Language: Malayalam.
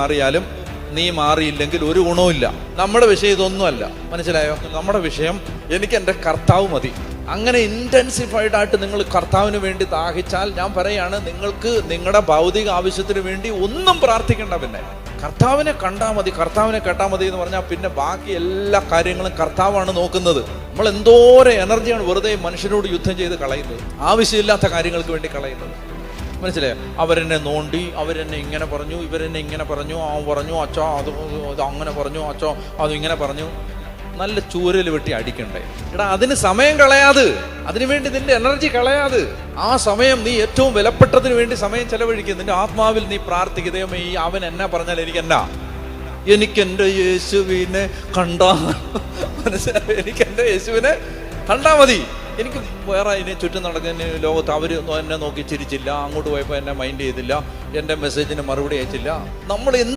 മാറിയാലും നീ മാറിയില്ലെങ്കിൽ ഒരു ഗുണവുമില്ല നമ്മുടെ വിഷയം ഇതൊന്നുമല്ല. മനസ്സിലായോ? നമ്മുടെ വിഷയം എനിക്ക് എന്റെ കർത്താവ് മതി. അങ്ങനെ ഇന്റൻസിഫൈഡ് ആയിട്ട് നിങ്ങൾ കർത്താവിന് വേണ്ടി ദാഹിച്ചാൽ ഞാൻ പറയാണ് നിങ്ങൾക്ക് നിങ്ങളുടെ ഭൗതിക ആവശ്യത്തിന് വേണ്ടി ഒന്നും പ്രാർത്ഥിക്കേണ്ട പിന്നെ. കർത്താവിനെ കണ്ടാൽ മതി കർത്താവിനെ കേട്ടാൽ മതി എന്ന് പറഞ്ഞാൽ പിന്നെ ബാക്കി എല്ലാ കാര്യങ്ങളും കർത്താവാണ് നോക്കുന്നത്. നമ്മൾ എന്തോരം എനർജിയാണ് വെറുതെ മനുഷ്യരോട് യുദ്ധം ചെയ്ത് കളയുന്നത്. ആവശ്യമില്ലാത്ത കാര്യങ്ങൾക്ക് വേണ്ടി കളയുന്നത്. മനസ്സിലായോ? അവരെന്നെ നോണ്ടി അവരെന്നെ ഇങ്ങനെ പറഞ്ഞു ഇവരെന്നെ ഇങ്ങനെ പറഞ്ഞു ആ പറഞ്ഞു അച്ഛോ അത് ഇത് അങ്ങനെ പറഞ്ഞു അച്ഛോ അത് ഇങ്ങനെ പറഞ്ഞു. നല്ല ചൂരൽ വെട്ടി അടിക്കണ്ടേ? എടാ അതിന് സമയം കളയാതെ. അതിനുവേണ്ടി നിന്റെ എനർജി കളയാതെ. ആ സമയം നീ ഏറ്റവും വിലപ്പെട്ടതിന് വേണ്ടി സമയം ചെലവഴിക്കുക നിന്റെ ആത്മാവിൽ നീ പ്രാർത്ഥിക്കുകയും ഈ അവൻ എന്നാ പറഞ്ഞാൽ എനിക്ക് എന്നാ എനിക്ക് എന്റെ യേശുവിനെ കണ്ടാ. മനസ്സിലായി? എനിക്ക് എന്റെ യേശുവിനെ കണ്ടാ മതി. എനിക്ക് വേറെ അതിനെ ചുറ്റും നടക്കുന്ന ലോകത്ത് അവർ എന്നെ നോക്കി ചിരിച്ചില്ല അങ്ങോട്ട് പോയപ്പോൾ എന്നെ മൈൻഡ് ചെയ്തില്ല എന്റെ മെസ്സേജിന് മറുപടി അയച്ചില്ല. നമ്മൾ